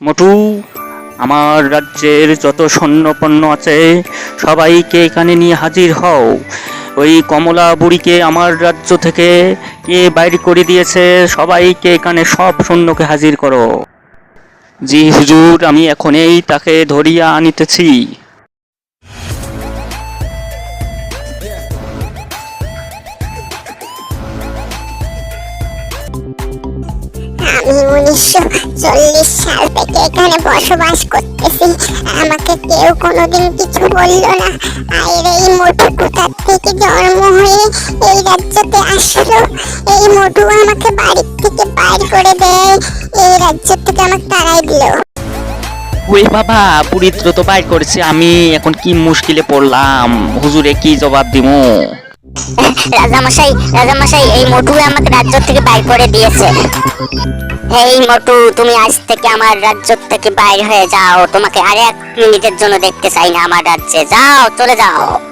মোটু, আমার রাজ্যের যত সৈন্যপণ্য আছে, সবাইকে এখানে নিয়ে হাজির হও। ওই কমলা বুড়িকে আমার রাজ্য থেকে কে বাইর করে দিয়েছে, সবাইকে এখানে সব সৈন্যকে হাজির করো। জি হুজুর, আমি এখনই তাকে ধরিয়া আনিতেছি। আমি উনিশশো চল্লিশ সাল থেকে এখানে বসবাস করতেছি। আমাকে কেউ কোনোদিন কিছু বলল না। আর এই মোটু কোথার থেকে জন্ম হয়ে এই রাজ্যতে আসলো? এই মোটু আমাকে বাড়ির থেকে বাইর করে দেয়। এই রাজ্য থেকে আমাকে তাড়াই দিল। ওই বাবা পুরিত্র তো বাইর করেছে আমি। এখন কি মুশকিলে পড়লাম? হুজুরে কি জবাব দিমু? রাজামশাই রাজামশাই এই মোটু আমাকে রাজ্য থেকে বাইর করে দিয়েছে। এই মটু, তুমি আজ থেকে আমার রাজ্য থেকে বাইরে হয়ে যাও। তোমাকে আর এক মিনিটের জন্য দেখতে চাই না আমার রাজ্যে। যাও, চলে যাও।